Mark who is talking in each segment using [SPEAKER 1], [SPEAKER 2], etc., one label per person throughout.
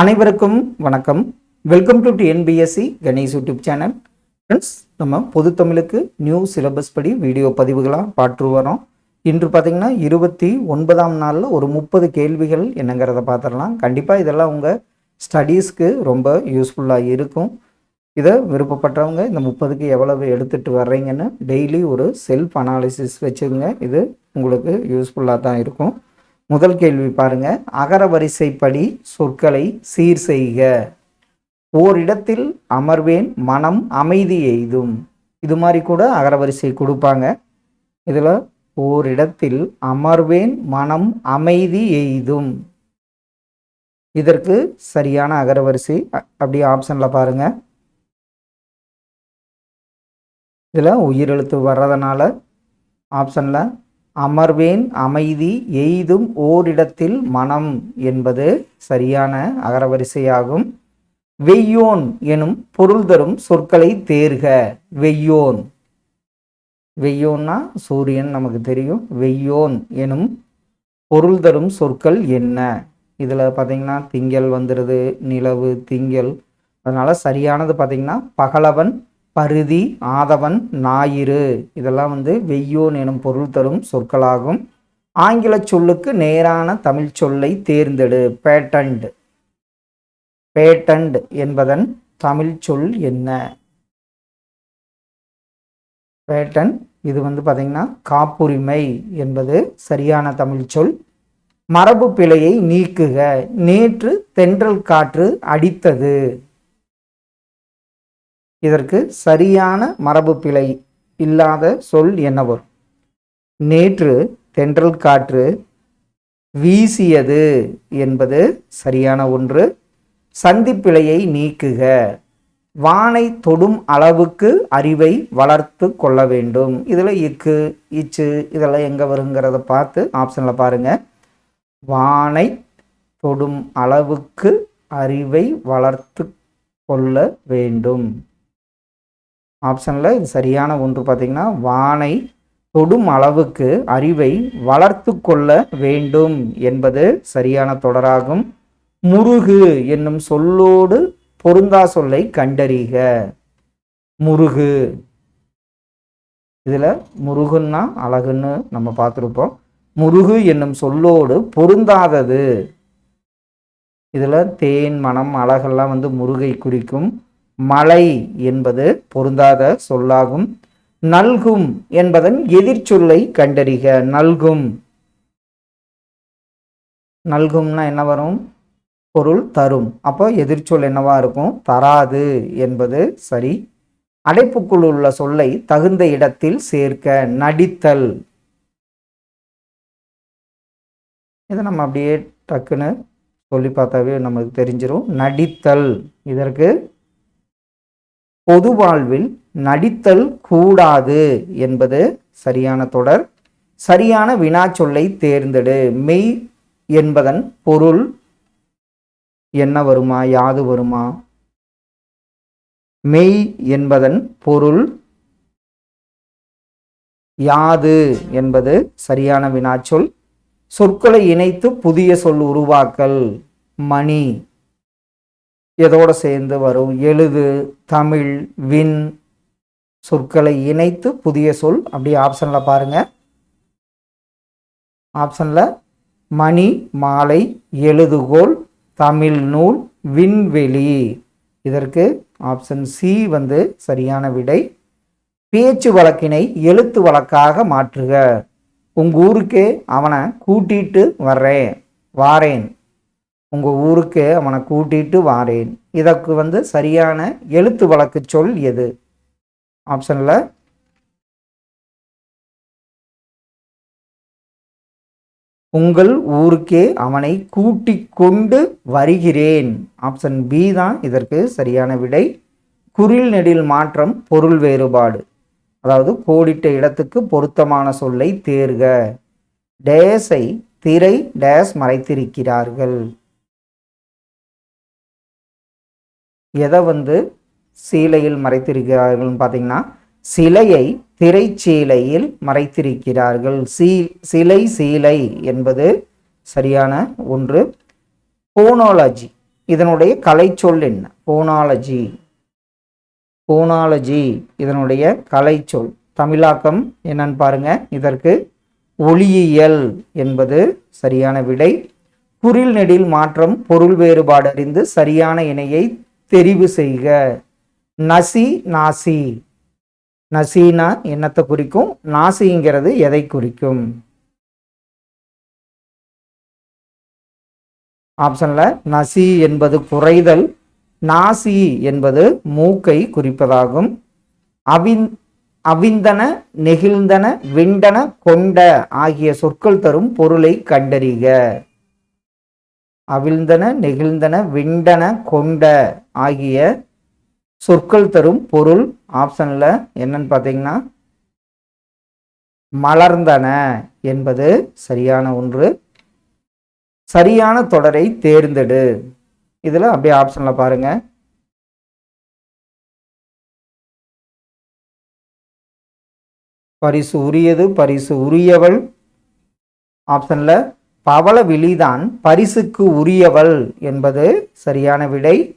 [SPEAKER 1] அனைவருக்கும் வணக்கம். Welcome to NPSC Ganesh YouTube channel friends நம்ம பொது தமிழுக்கு நியூ சிலபஸ் படி வீடியோ பதிவுகளாக பாற்று வரோம். இன்று பார்த்தீங்கன்னா இருபத்தி ஒன்பதாம் நாளில் ஒரு முப்பது கேள்விகள் என்னங்கிறத பார்த்துடலாம். கண்டிப்பாக இதெல்லாம் உங்கள் ஸ்டடீஸ்க்கு ரொம்ப யூஸ்ஃபுல்லாக இருக்கும். இதை விருப்பப்பட்டவங்க இந்த முப்பதுக்கு எவ்வளவு எடுத்துகிட்டு வர்றீங்கன்னு டெய்லி ஒரு செல்ஃப் அனாலிசிஸ் வச்சுருங்க இது உங்களுக்கு யூஸ்ஃபுல்லாக தான் இருக்கும். முதல் கேள்வி பாருங்க. அகர வரிசைப்படி சொற்களை சீர் செய்க. ஓரிடத்தில் அமர்வேன் மனம் அமைதி எய்தும். இது மாதிரி கூட அகரவரிசை கொடுப்பாங்க. இதில் ஓரிடத்தில் அமர்வேன் மனம் அமைதி எய்தும். இதற்கு சரியான அகரவரிசை அ- அப்படியே ஆப்ஷனில் பாருங்க. இதில் உயிரெழுத்து வர்றதுனால ஆப்ஷனில் அமர்வேன் அமைதி எய்தும் ஓரிடத்தில் மனம் என்பது சரியான அகரவரிசையாகும். வெய்யோன் எனும் பொருள் தரும் சொற்களை தேர்க. வெய்யோன். வெய்யோன்னா சூரியன் நமக்கு தெரியும். வெய்யோன் எனும் பொருள் தரும் சொற்கள் என்ன? இதில் பார்த்தீங்கன்னா திங்கள் வந்துடுது நிலவு திங்கள். அதனால் சரியானது பார்த்தீங்கன்னா பகலவன் பருதி ஆதவன் ஞாயிறு. இதெல்லாம் வந்து வெய்யோன் எனும் பொருள் தரும் சொற்களாகும். ஆங்கில சொல்லுக்கு நேரான தமிழ் சொல்லை தேர்ந்தெடு. பேட்டண்ட். பேட்டண்ட் என்பதன் தமிழ் சொல் என்ன? பேட்டன் இது வந்து பார்த்தீங்கன்னா காப்புரிமை என்பது சரியான தமிழ் சொல். மரபு பிழையை நீக்குக. நேற்று தென்றல் காற்று அடித்தது. இதற்கு சரியான மரபு பிழை இல்லாத சொல் என்ன வரும்? நேற்று தென்றல் காற்று வீசியது என்பது சரியான ஒன்று. சந்திப்பிழையை நீக்குக. வானை தொடும் அளவுக்கு அறிவை வளர்த்து கொள்ள வேண்டும். இதில் இக்கு இச்சு இதெல்லாம் எங்கே வருங்கிறத பார்த்து ஆப்ஷனில் பாருங்கள் வானை தொடும் அளவுக்கு அறிவை வளர்த்து கொள்ள வேண்டும். ஆப்ஷனில் இது சரியான ஒன்று பார்த்தீங்கன்னா வானை தொடும் அளவுக்கு அறிவை வளர்த்து கொள்ள வேண்டும் என்பது சரியான தொடராகும். முருகு என்னும் சொல்லோடு பொருந்தா சொல்லை கண்டறிக. முருகு. இதில் முருகுன்னா அழகுன்னு நம்ம பார்த்துருப்போம். முருகு என்னும் சொல்லோடு பொருந்தாதது. இதில் தேன் மனம் அழகெல்லாம் வந்து முருகை குறிக்கும். மலை என்பது பொருந்தாத சொல்லாகும். நல்கும் என்பதன் எதிர்ச்சொல்லை கண்டறிக. நல்கும். நல்கும்னா என்ன வரும்? பொருள் தரும். அப்போ எதிர்ச்சொல் என்னவா இருக்கும்? தராது என்பது சரி. அடைப்புக்குள் உள்ள சொல்லை தகுந்த இடத்தில் சேர்க்க. நடித்தல். இதை நம்ம அப்படியே டக்குன்னு சொல்லி பார்த்தாவே நமக்கு தெரிஞ்சிடும் நடித்தல். இதற்கு பொது வாழ்வில் நடித்தல் கூடாது என்பது சரியான தொடர். சரியான வினாச்சொல்லை தேர்ந்தெடு. மெய் என்பதன் பொருள் என்ன வருமா? யாது வருமா? மெய் என்பதன் பொருள் யாது என்பது சரியான வினாச்சொல். சொற்களை இணைத்து புதிய சொல் உருவாக்கல். மணி. எதோடு சேர்ந்து வரும்? எழுது தமிழ் வின் சொற்களை இணைத்து புதிய சொல். அப்படியே ஆப்ஷனில் பாருங்கள் ஆப்ஷனில் மணி மாலை எழுதுகோல் தமிழ் நூல் விண்வெளி. இதற்கு ஆப்ஷன் சி வந்து சரியான விடை. பேச்சு வழக்கினை எழுத்து வழக்காக மாற்றுக. உங்கள் ஊருக்கே அவனை கூட்டிட்டு வர்றேன் வாரேன். உங்கள் ஊருக்கு அவனை கூட்டிட்டு வாரேன். இதற்கு வந்து சரியான எழுத்து வழக்கு சொல் எது? ஆப்ஷனில் உங்கள் ஊருக்கே அவனை கூட்டி கொண்டு வருகிறேன். ஆப்ஷன் பி தான் இதற்கு சரியான விடை. குறில் நெடில் மாற்றம் பொருள் வேறுபாடு. அதாவது கோடிட்ட இடத்துக்கு பொருத்தமான சொல்லை தேர்க. டேஸை திரை டேஸ் மறைத்திருக்கிறார்கள். எதை வந்து சீலையில் மறைத்திருக்கிறார்கள்னு பார்த்தீங்கன்னா சிலையை திரைச்சீலையில் மறைத்திருக்கிறார்கள். சீ சிலை சீலை என்பது சரியான ஒன்று. போனாலஜி. இதனுடைய கலைச்சொல் என்ன? போனாலஜி. போனாலஜி இதனுடைய கலைச்சொல். தமிழாக்கம் என்னன்னு பாருங்க. இதற்கு ஒளியியல் என்பது சரியான விடை. குறில் நெடில் மாற்றம் பொருள் வேறுபாடு அறிந்து சரியான இணையை தெரிவு செய்க. நசி நாசி. நசீனா என்னத்தை குறிக்கும்? நாசிங்கிறது எதை குறிக்கும்? ஆப்ஷன்ல நசி என்பது குறைதல் நாசி என்பது மூக்கை குறிப்பதாகும். அவின் அவிந்தன நெகிழ்ந்தன விண்டன கொண்ட ஆகிய சொற்கள் தரும் பொருளை கண்டறிக. அவிழ்ந்தன நெகிழ்ந்தன விண்டன கொண்ட ஆகிய சொற்கள் தரும் பொருள் ஆப்ஷனில் என்னன்னு பார்த்தீங்கன்னா மலர்ந்தன என்பது சரியான ஒன்று. சரியான தொடரை தேர்ந்தெடு. இதில் அப்படியே ஆப்ஷனில் பாருங்கள் பரிசு உரியது பரிசு உரியவள். ஆப்ஷனில் பவள விழிதான் பரிசுக்கு உரியவள் என்பது சரியான விடை.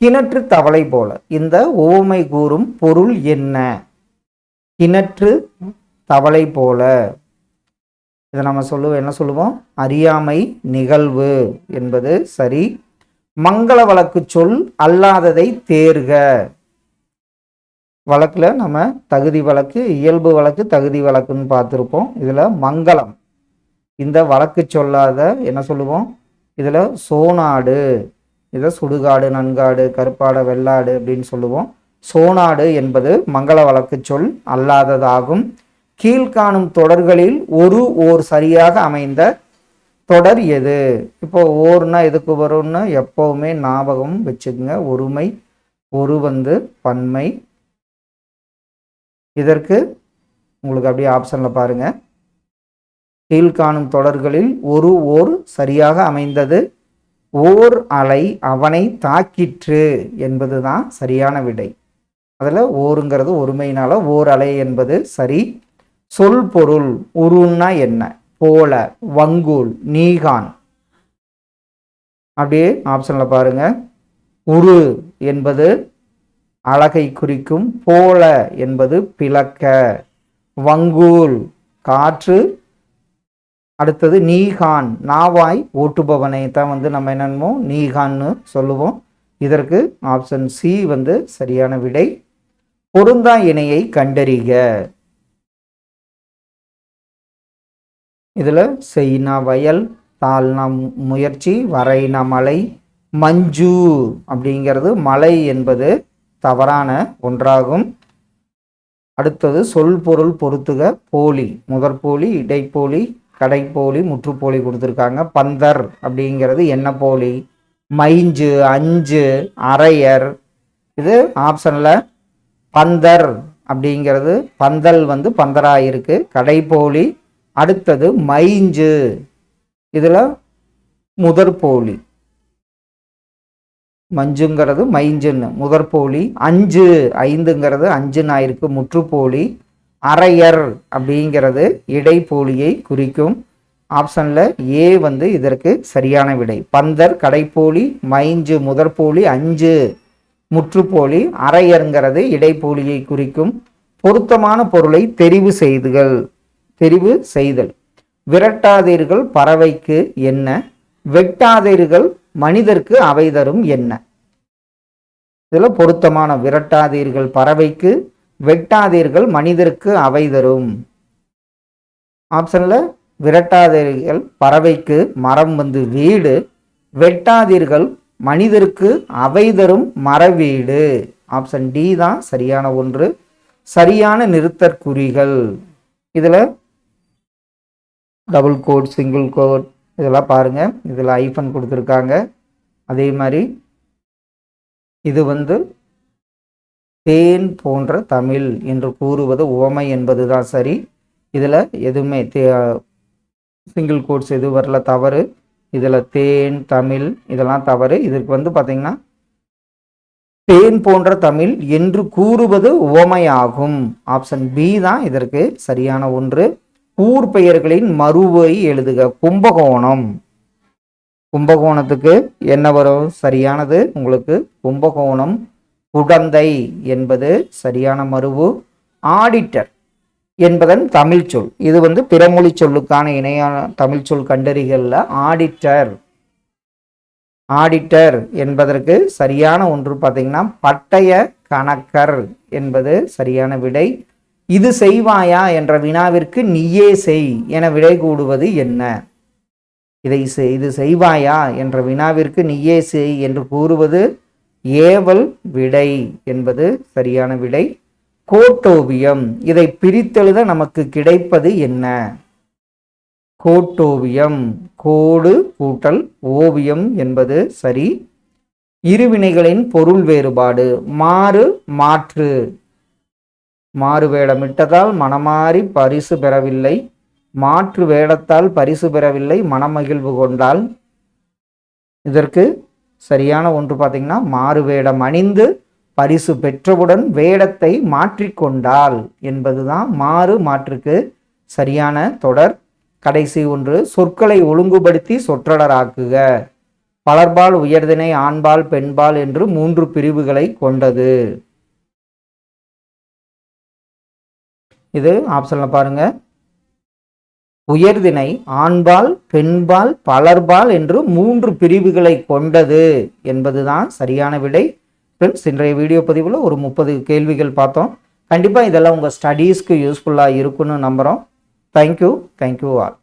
[SPEAKER 1] கிணற்று தவளை போல. இந்த ஓமை கூறும் பொருள் என்ன? கிணற்று தவளை போல. இதை நம்ம சொல்லுவோம் என்ன சொல்லுவோம்? அறியாமை நிகழ்வு என்பது சரி. மங்கள வழக்கு சொல் அல்லாததை தேர்க. வழக்கில் நம்ம தகுதி வழக்கு இயல்பு வழக்கு தகுதி வழக்குன்னு பார்த்துருப்போம். இதில் மங்களம். இந்த வழக்கு சொல்லாத என்ன சொல்லுவோம்? இதில் சோனாடு. இதை சுடுகாடு நன்காடு கருப்பாடு வெள்ளாடு அப்படின்னு சொல்லுவோம். சோனாடு என்பது மங்கள வழக்கு சொல் அல்லாததாகும். கீழ்காணும் தொடர்களில் ஒரு ஓர் சரியாக அமைந்த தொடர் எது? இப்போ ஓர்னா எதுக்கு வரும்னு எப்போவுமே ஞாபகம் வச்சுக்கோங்க. ஒருமை ஒரு வந்து பன்மை. இதற்கு உங்களுக்கு அப்படியே ஆப்ஷனில் பாருங்கள் கீழ்காணும் தொடர்களில் ஒரு ஓர் சரியாக அமைந்தது. ஓர் அலை அவனை தாக்கிற்று என்பது தான் சரியான விடை. அதில் ஓருங்கிறது ஒருமையினால ஓர் அலை என்பது சரி. சொல் பொருள் உருன்னா என்ன? போல வங்கூல் நீகான். அப்படியே ஆப்ஷனில் பாருங்க. உரு என்பது அழகை குறிக்கும் போல என்பது பிளக்க. வங்கூல் காற்று அடுத்தது நீகான் நாவாய் ஓட்டுபவனை. தான் வந்து நம்ம என்னென்னமோ நீகான்னு சொல்லுவோம். இதற்கு ஆப்ஷன் சி வந்து சரியான விடை. பொருந்தா இணையை கண்டறிக. இதில் செய்னா வயல் தாள்னா முயற்சி வரைனா மலை மஞ்சு அப்படிங்கிறது மலை என்பது தவறான ஒன்றாகும். அடுத்தது சொல் பொருள் பொருத்துக போலி முதற்போலி இடைப்போலி கடைப்போலி முற்றுப்போலி கொடுத்துருக்காங்க. பந்தர் அப்படிங்கிறது என்ன போலி? மைஞ்சு அஞ்சு அரையர். இது ஆப்ஷனில் பந்தர் அப்படிங்கிறது பந்தல் வந்து பந்தராக இருக்குது கடைப்போலி அடுத்தது மைஞ்சு. இதில் முதற்போலி. மஞ்சுங்கிறது மைஞ்சுன்னு. முதற்போலி அஞ்சு ஐந்துங்கிறது அஞ்சுன்னு ஆயிருக்கு முற்றுப்போலி அரையர் அப்படிங்கிறது இடைப்போலியை குறிக்கும். ஆப்ஷனில் ஏ வந்து இதற்கு சரியான விடை. பந்தர் கடைப்போலி மைஞ்சு முதற்போலி அஞ்சு. முற்றுப்போலி அரையருங்கிறது இடைப்போலியை குறிக்கும். பொருத்தமான பொருளை தெரிவு செய்துகள். தெரிவு செய்தல். விரட்டாதீர்கள் பறவைக்கு என்ன? வெட்டாதீர்கள் மனிதர்க்கு அவை தரும் என்ன? இதில் பொருத்தமான விரட்டாதீர்கள் பறவைக்கு வெட்டாதீர்கள் மனிதருக்கு அவை தரும். ஆப்ஷனில் விரட்டாதீர்கள் பறவைக்கு மரம் வந்து வீடு. வெட்டாதீர்கள் மனிதருக்கு அவை தரும் மர வீடு. ஆப்ஷன் டி தான் சரியான ஒன்று. சரியான நிறுத்தற்குறிகள் இதில் டபுள் கோட் சிங்கிள் கோட் இதெல்லாம் பாருங்க. இதில் ஐஃபன் கொடுத்துருக்காங்க. அதே மாதிரி இது வந்து தேன் போன்ற தமிழ் என்று கூறுவது உவமை என்பது தான் சரி. இதில் எதுவுமே தே சிங்கிள் கோட்ஸ் எது வரல தவறு. இதில் தேன் தமிழ் இதெல்லாம் தவறு. இதற்கு வந்து பார்த்தீங்கன்னா தேன் போன்ற தமிழ் என்று கூறுவது உவமையாகும். ஆப்ஷன் பி தான் இதற்கு சரியான ஒன்று. ஊர் பெயர்களின் மறுவை எழுதுக. கும்பகோணம். கும்பகோணத்துக்கு என்ன வரும்? சரியானது. உங்களுக்கு கும்பகோணம் குடந்தை என்பது சரியான மருவு ஆடிட்டர் என்பதன் தமிழ் சொல். இது வந்து பிறமொழி சொல்லுக்கான இணையான தமிழ் சொல் கண்டறிகளில் ஆடிட்டர் ஆடிட்டர் என்பதற்கு சரியான ஒன்று பார்த்தீங்கன்னா பட்டய கணக்கர் என்பது சரியான விடை. இது செய்வாயா என்ற வினாவிற்கு நீயே செய் என விடை கூடுவது என்ன? இதை செய் இது செய்வாயா என்ற வினாவிற்கு நீயே செய் என்று கூறுவது ஏவல் விடை என்பது சரியான விடை. கோட்டோவியம் இதை பிரித்தெழுத நமக்கு கிடைப்பது என்ன? கோட்டோவியம் கோடு கூட்டல் ஓவியம் என்பது சரி. இருவினைகளின் பொருள் வேறுபாடு மாறு மாற்று. மாறு வேடமிட்டதால் மனமாறி பரிசு பெறவில்லை. மாற்று வேடத்தால் பரிசு பெறவில்லை மனமகிழ்வு கொண்டால். இதற்கு சரியான ஒன்று பார்த்தீங்கன்னா மாறு வேடம் அணிந்து பரிசு பெற்றவுடன் வேடத்தை மாற்றிக்கொண்டால் என்பதுதான் மாறு மாற்றுக்கு சரியான தொடர். கடைசி ஒன்று சொற்களை ஒழுங்குபடுத்தி சொற்றொடராக்குக. பலர்பால் உயர்தினை ஆண்பால் பெண்பால் என்று மூன்று பிரிவுகளை கொண்டது. இது ஆப்ஷன்ல பாருங்க. உயர்தினை ஆண்பால் பெண்பால் பலர்பால் என்று மூன்று பிரிவுகளை கொண்டது என்பதுதான் சரியான விடை. ஃப்ரெண்ட்ஸ் இன்றைய வீடியோ பதிவில் ஒரு முப்பது கேள்விகள் பார்த்தோம். கண்டிப்பாக இதெல்லாம் உங்கள் ஸ்டடீஸ்க்கு யூஸ்ஃபுல்லாக இருக்குன்னு நம்புகிறோம் தேங்க்யூ தேங்க்யூ ஆல்